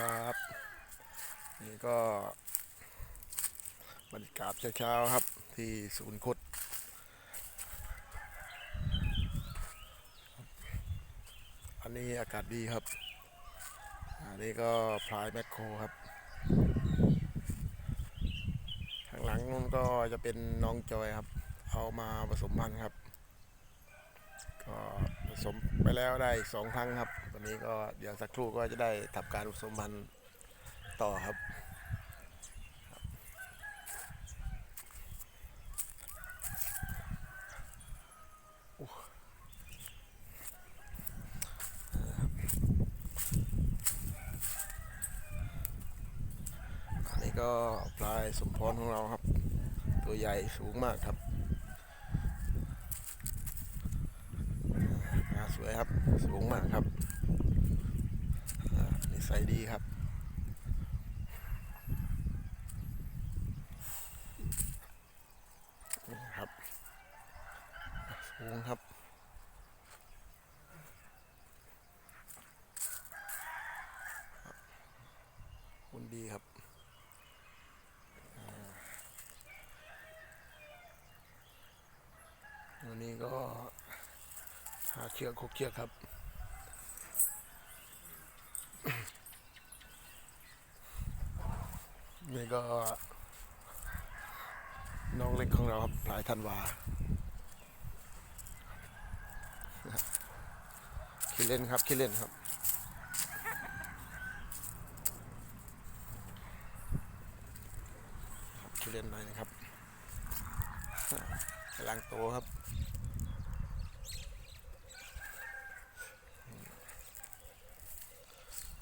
ครับ นี่ก็บรรยากาศเช้าๆครับ ที่ศูนย์คุดอันนี้อากาศดีครับ อันนี้ก็พลายแมคโครครับ ข้างหลังนู้นก็จะเป็นน้องจอยครับ เอามาผสมพันธุ์ครับ ก็ สมไปแล้วได้สองครั้งครับวันนี้ก็เดี๋ยวสักครู่ก็จะได้ทำการสมพันธ์ต่อครับอันนี้ก็ปลายสมพรของเราครับ ตัวใหญ่สูงมากครับอ่าส วยครับ สูงมากครับอ่านิสัยดีครับนี่ครับ สูงครับคุณดีครับ วันนี้ก็ เชือกคเชือกครับนี่ก็ น้องเล็กของเราครับพลายธันวาคิดเล่นครับคิดเล่นครับครับคิดเล่นหน่อยนะครับกำลังโตครับ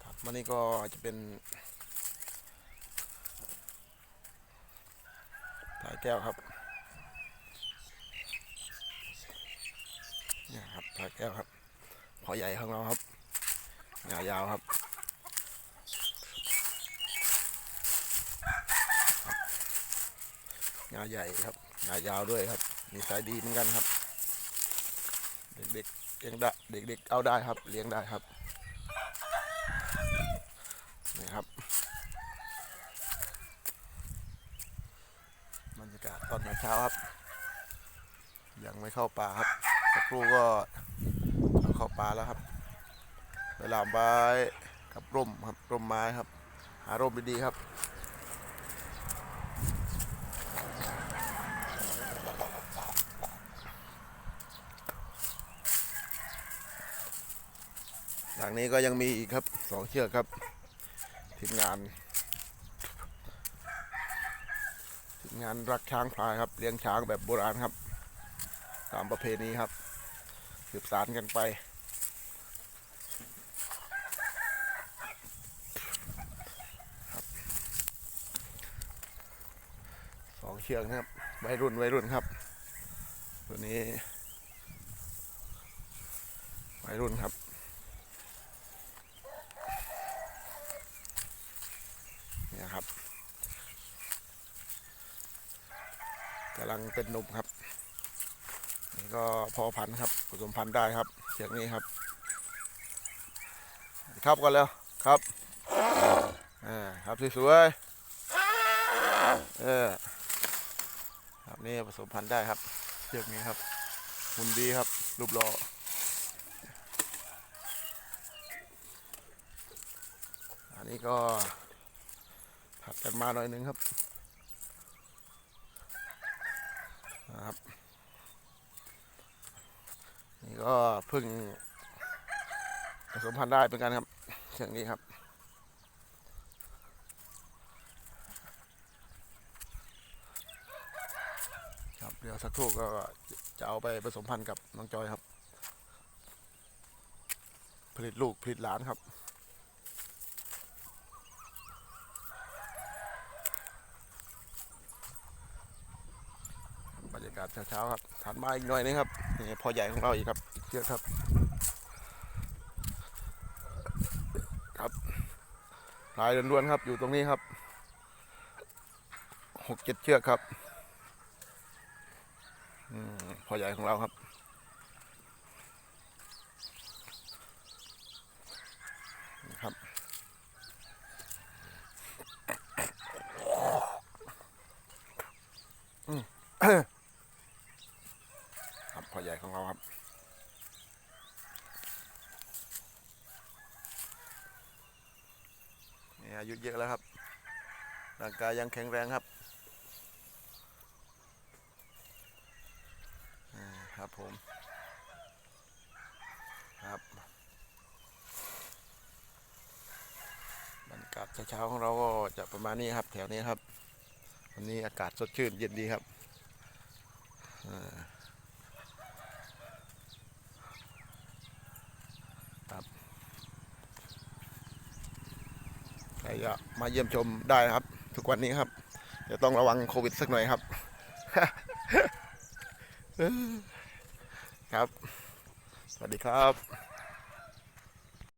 ครับ มันนี่ก็จะเป็นสายแก้วครับนี่ครับสายแก้วครับพอใหญ่ของเราครับยาวยาวครับงาใหญ่ครับงายาวด้วยครับ มีสายดีเหมือนกันครับ เด็กๆเลี้ยงได้เด็กๆเอาได้ครับ เลี้ยงได้ครับ นี่ครับบรรยากาศตอนเช้าครับ ยังไม่เข้าป่าครับสักครู่ก็เข้าป่าแล้วครับเวลาไม้กับร่มครับร่มไม้ครับ หาร่มดีๆครับหลังนี้ก็ยังมีอีกครับสองเชือกครับ ทีมงานทีมงานรักช้างพลายครับ เลี้ยงช้างแบบโบราณครับ ตามประเพณีครับ สืบสานกันไป สองเชือกนะครับวัยรุ่นวัยรุ่นครับ ตัวนี้วัยรุ่นครับ นี่ยครับกำลังเป็นหนุ่มครับ นี่ก็พอพันครับผสมพันธุ์ได้ครับเชือกนี้ครับ ครับก่อนแล้วครับอ่าครับสวยๆเออครับนี่ผสมพันธุ์ได้ครับเชือกนี้ครับหุ่นดีครับ รูปหล่ออันนี้ก็ ผัดกันมาหน่อยหนึ่งครับนะครับ นี่ก็พึ่งผสมพันธุ์ได้เป็นกันครับเชือกนี้ครับครับเดี๋ยวสักครู่ก็จะเอาไปผสมพันธุ์กับน้องจอยครับ ผลิตลูกผลิตหลานครับ บรรยากาศ เช้าๆครับถัดมาอีกหน่อยนึงครับนี่พอใหญ่ของเราอีกครับอีกเชือกครับ ครับลายล้วนๆครับอยู่ตรงนี้ครับหกเจ็ดเชือกครับอืมพอใหญ่ของเราครับ อายุเยอะแล้วครับร่างกายยังแข็งแรงครับครับผมครับบรรยากาศเช้าๆของเราก็จะประมาณนี้ครับ แถวนี้ครับ วันนี้อากาศสดชื่นเย็นดีครับอ่าครับ ใครจะมาเยี่ยมชมได้นะครับ ทุกวันนี้ครับจะต้องระวังโควิดสักหน่อยครับ ครับ สวัสดีครับ